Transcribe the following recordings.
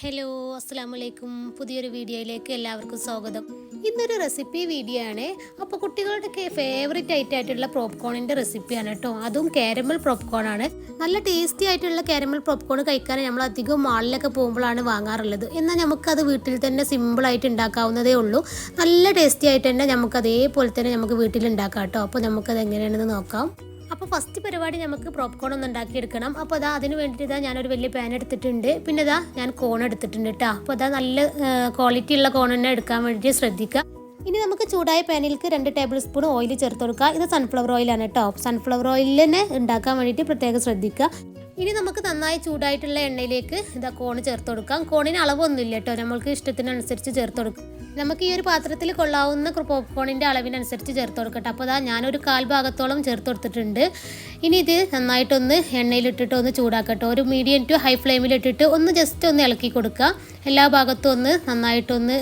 Hello അസ്സാം വലൈക്കും പുതിയൊരു വീഡിയോയിലേക്ക് എല്ലാവർക്കും സ്വാഗതം. ഇന്നൊരു റെസിപ്പി വീഡിയോ ആണ് അപ്പോൾ കുട്ടികളുടെയൊക്കെ ഫേവറേറ്റ് ആയിട്ടുള്ള പ്രോപ്കോണിന്റെ റെസിപ്പിയാണ് കേട്ടോ. അതും കാരമൽ പ്രോപ്കോൺ ആണ്. നല്ല ടേസ്റ്റി ആയിട്ടുള്ള കാരമൽ പ്രോപ്കോൺ കഴിക്കാൻ നമ്മൾ അധികം മാളിലൊക്കെ പോകുമ്പോഴാണ് വാങ്ങാറുള്ളത്. എന്നാൽ നമുക്കത് വീട്ടിൽ തന്നെ സിമ്പിളായിട്ട് ഉണ്ടാക്കാവുന്നതേ ഉള്ളൂ. നല്ല ടേസ്റ്റി ആയിട്ട് തന്നെ നമുക്ക് അതേപോലെ തന്നെ നമുക്ക് വീട്ടിൽ ഉണ്ടാക്കാം കേട്ടോ. അപ്പോൾ നമുക്കത് എങ്ങനെയാണെന്ന് നോക്കാം. അപ്പോൾ ഫസ്റ്റ് പരിപാടി നമുക്ക് പോപ്കോൺ ഒന്ന് ഉണ്ടാക്കിയെടുക്കണം. അപ്പോൾ അതാ അതിന് വേണ്ടിയിട്ട് ഞാൻ ഒരു വലിയ പാൻ എടുത്തിട്ടുണ്ട്. പിന്നെ ഇതാ ഞാൻ കോൺ എടുത്തിട്ടുണ്ട് കേട്ടോ അപ്പോൾ അതാ നല്ല ക്വാളിറ്റി ഉള്ള കോൺ തന്നെ എടുക്കാൻ വേണ്ടി ശ്രദ്ധിക്കുക ഇനി നമുക്ക് ചൂടായ പാനിലേക്ക് രണ്ട് ടേബിൾ സ്പൂൺ ഓയിൽ ചേർത്ത് കൊടുക്കുക ഇത് സൺഫ്ലവർ ഓയിലാണ് കേട്ടോ സൺഫ്ലവർ ഓയിൽ തന്നെ ഉണ്ടാക്കാൻ വേണ്ടിയിട്ട് പ്രത്യേകം ശ്രദ്ധിക്കുക ഇനി നമുക്ക് നന്നായി ചൂടായിട്ടുള്ള എണ്ണയിലേക്ക് ഇതാ കോൺ ചേർത്ത് കൊടുക്കാം. കോണിന് അളവൊന്നുമില്ല കേട്ടോ. നമ്മൾക്ക് ഇഷ്ടത്തിനനുസരിച്ച് ചേർത്ത് കൊടുക്കാം നമുക്ക് ഈ ഒരു പാത്രത്തിൽ കൊള്ളാവുന്ന പോപ്കോണിന്റെ അളവിനനുസരിച്ച് ചേർത്ത് കൊടുക്കട്ടെ. അപ്പോൾ അതാ ഞാനൊരു കാൽ ഭാഗത്തോളം ചേർത്ത് കൊടുത്തിട്ടുണ്ട്. ഇനി ഇത് നന്നായിട്ടൊന്ന് എണ്ണയിലിട്ടിട്ട് ഒന്ന് ചൂടാക്കട്ടെ. ഒരു മീഡിയം ടു ഹൈ ഫ്ലെയിമിലിട്ടിട്ട് ഒന്ന് ജസ്റ്റ് ഒന്ന് ഇളക്കി കൊടുക്കുക എല്ലാ ഭാഗത്തും ഒന്ന് നന്നായിട്ടൊന്ന്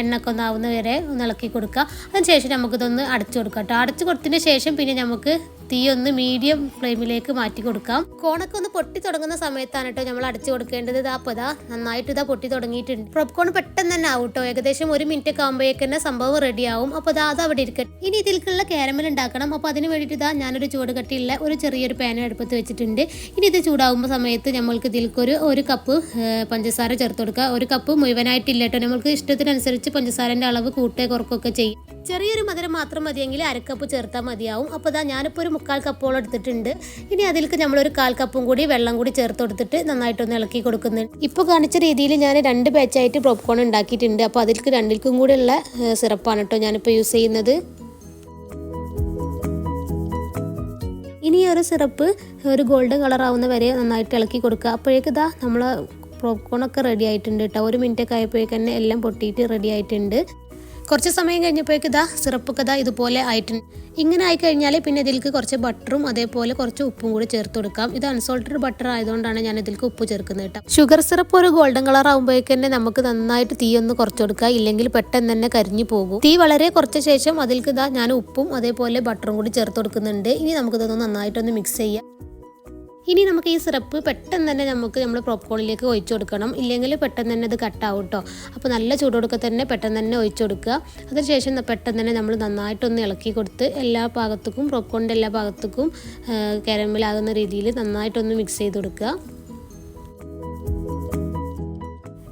എണ്ണയൊക്കെ ഒന്നാവുന്ന വരെ ഒന്ന് ഇളക്കി കൊടുക്കുക അതിന് ശേഷം നമുക്കിതൊന്ന് അടച്ചു കൊടുക്കാം കേട്ടോ. അടച്ചു കൊടുത്തതിന് ശേഷം പിന്നെ നമുക്ക് തീ ഒന്ന് മീഡിയം ഫ്ലെയിമിലേക്ക് മാറ്റി കൊടുക്കാം. കോണൊക്കെ ഒന്ന് പൊട്ടി തുടങ്ങുന്ന സമയത്താണ് കേട്ടോ നമ്മൾ അടച്ചു കൊടുക്കേണ്ടത്. ഇതാ അപ്പോൾ ഇതാ നന്നായിട്ട് ഇതാ പൊട്ടി തുടങ്ങിയിട്ടുണ്ട്. പോപ്കോൺ പെട്ടെന്ന് തന്നെ ആവും കേട്ടോ ഏകദേശം ഒരു മിനിറ്റ് ഒക്കെ ആകുമ്പോഴേക്ക് തന്നെ സംഭവം റെഡി ആവും. അപ്പോൾ ഇതാ അത് അവിടെ ഇരിക്കട്ടെ ഇനി ഇതിൽക്കുള്ള കാരമൽ ഉണ്ടാക്കണം. അപ്പോൾ അതിന് വേണ്ടിയിട്ട് ഇതാ ഞാനൊരു ചൂട് കട്ടിയുള്ള ഒരു ചെറിയൊരു പാൻ അടുപ്പത്ത് വെച്ചിട്ടുണ്ട്. ഇനി ഇത് ചൂടാവുമ്പോൾ സമയത്ത് നമ്മൾക്ക് ഇതിൽക്കൊരു ഒരു കപ്പ് പഞ്ചസാര ചേർത്ത് കൊടുക്കുക. ഒരു കപ്പ് മുഴുവനായിട്ടില്ല കേട്ടോ നമ്മൾക്ക് ഇഷ്ടത്തിനനുസരിച്ച് പഞ്ചസാരന്റെ അളവ് കൂട്ടേ കുറക്കൊക്കെ ചെയ്യും. ചെറിയൊരു മധുരം മാത്രം മതിയെങ്കിൽ അരക്കപ്പ് ചേർത്താൽ മതിയാവും. അപ്പോൾ ഇതാ ഞാനിപ്പോൾ ഒരു മുക്കാൽ കപ്പോളം എടുത്തിട്ടുണ്ട്. ഇനി അതിലേക്ക് നമ്മൾ ഒരു കാൽ കപ്പും കൂടി വെള്ളം കൂടി ചേർത്ത് കൊടുത്തിട്ട് നന്നായിട്ടൊന്ന് ഇളക്കി കൊടുക്കുന്നുണ്ട്. ഇപ്പോൾ കാണിച്ച രീതിയിൽ ഞാൻ രണ്ട് ബാച്ചായിട്ട് പോപ്കോൺ ഉണ്ടാക്കിയിട്ടുണ്ട്. അപ്പോൾ അതിലേക്ക് രണ്ടിൽക്കും കൂടിയുള്ള സിറപ്പാണ് കേട്ടോ ഞാനിപ്പോൾ യൂസ് ചെയ്യുന്നത്. ഇനി ഒരു സിറപ്പ് ഒരു ഗോൾഡൻ കളർ ആവുന്ന വരെ നന്നായിട്ട് ഇളക്കി കൊടുക്കുക. അപ്പോഴേക്ക് ഇതാ നമ്മൾ പോപ്കോണൊക്കെ റെഡി ആയിട്ടുണ്ട് കേട്ടോ ഒരു മിനിറ്റൊക്കെ ആയപ്പോഴേക്ക് തന്നെ എല്ലാം പൊട്ടിയിട്ട് റെഡി ആയിട്ടുണ്ട്. കുറച്ച് സമയം കഴിഞ്ഞപ്പോഴേക്ക് ഇതാ സിറപ്പൊക്കെ ഇതാ ഇതുപോലെ ആയിട്ടുണ്ട്. ഇങ്ങനെ ആയി കഴിഞ്ഞാൽ പിന്നെ ഇതിലേക്ക് കുറച്ച് ബട്ടറും അതേപോലെ കുറച്ച് ഉപ്പും കൂടി ചേർത്ത് കൊടുക്കാം. ഇത് അൺസോൾട്ടഡ് ബട്ടർ ആയതുകൊണ്ടാണ് ഞാൻ ഇതിലേക്ക് ഉപ്പ് ചേർക്കുന്നത് കേട്ടോ. ഷുഗർ സിറപ്പ് ഒരു ഗോൾഡൻ കളർ ആകുമ്പോഴേക്ക് തന്നെ നമുക്ക് നന്നായിട്ട് തീ ഒന്ന് കുറച്ച് കൊടുക്കുക. ഇല്ലെങ്കിൽ പെട്ടെന്ന് തന്നെ കരിഞ്ഞു പോകും. തീ വളരെ കുറച്ച ശേഷം അതിലേക്ക് ഇതാ ഞാൻ ഉപ്പും അതേപോലെ ബട്ടറും കൂടി ചേർത്ത് കൊടുക്കുന്നുണ്ട്. ഇനി നമുക്കിതൊന്ന് നന്നായിട്ടൊന്ന് മിക്സ് ചെയ്യാം. ഇനി നമുക്ക് ഈ സിറപ്പ് പെട്ടെന്ന് തന്നെ നമുക്ക് നമ്മൾ പോപ്കോണിലേക്ക് ഒഴിച്ചു കൊടുക്കണം. ഇല്ലെങ്കിൽ പെട്ടെന്ന് തന്നെ അത് കട്ടാവും കേട്ടോ അപ്പോൾ നല്ല ചൂടോടൊക്കെ തന്നെ പെട്ടെന്ന് തന്നെ ഒഴിച്ചു കൊടുക്കുക. അതിനുശേഷം പെട്ടെന്ന് തന്നെ നമ്മൾ നന്നായിട്ടൊന്ന് ഇളക്കി കൊടുത്ത് എല്ലാ ഭാഗത്തേക്കും പോപ്കോണിന്റെ എല്ലാ ഭാഗത്തേക്കും കരമ്പിലാകുന്ന രീതിയിൽ നന്നായിട്ടൊന്ന് മിക്സ് ചെയ്ത് കൊടുക്കുക.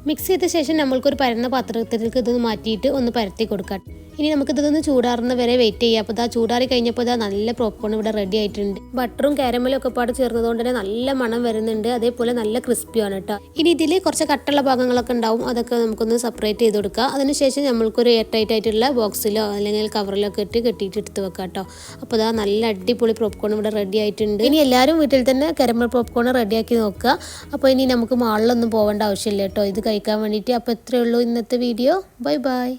മിക്സ് ചെയ്ത ശേഷം നമ്മൾക്കൊരു പരന്ന പാത്രത്തിലേക്ക് ഇത് മാറ്റിയിട്ട് ഒന്ന് പരത്തി കൊടുക്കാം ഇനി നമുക്കിതൊന്ന് ചൂടാറുന്ന വരെ വെയിറ്റ് ചെയ്യാം. അപ്പോൾ ഇതാ ചൂടാറി കഴിഞ്ഞപ്പോൾ ഇതാ നല്ല പോപ്കോൺ ഇവിടെ റെഡി ആയിട്ടുണ്ട്. ബട്ടറും കാരമലും ഒക്കെ പാട് ചേർന്നതുകൊണ്ട് തന്നെ നല്ല മണം വരുന്നുണ്ട്. അതേപോലെ നല്ല ക്രിസ്പിയാണ് കേട്ടോ. ഇനി ഇതിൽ കുറച്ച് കട്ടുള്ള ഭാഗങ്ങളൊക്കെ ഉണ്ടാവും. അതൊക്കെ നമുക്കൊന്ന് സെപ്പറേറ്റ് ചെയ്ത് കൊടുക്കുക അതിനുശേഷം നമ്മൾക്കൊരു എയർ ടൈറ്റ് ആയിട്ടുള്ള ബോക്സിലോ അല്ലെങ്കിൽ കവറിലോ ഒക്കെ ഇട്ട് കെട്ടിയിട്ട് എടുത്ത് വെക്കാം കേട്ടോ. അപ്പോൾ ഇതാ നല്ല അടിപൊളി പോപ്കോൺ ഇവിടെ റെഡി ആയിട്ടുണ്ട്. ഇനി എല്ലാവരും വീട്ടിൽ തന്നെ കാരമൽ പോപ്കോൺ റെഡിയാക്കി നോക്കുക. അപ്പോൾ ഇനി നമുക്ക് മാളിലൊന്നും പോകേണ്ട ആവശ്യമില്ല കേട്ടോ. ഇത് കഴിക്കാൻ വേണ്ടിയിട്ട്. അപ്പോൾ ഇത്രയേ ഉള്ളൂ ഇന്നത്തെ വീഡിയോ ബൈ ബൈ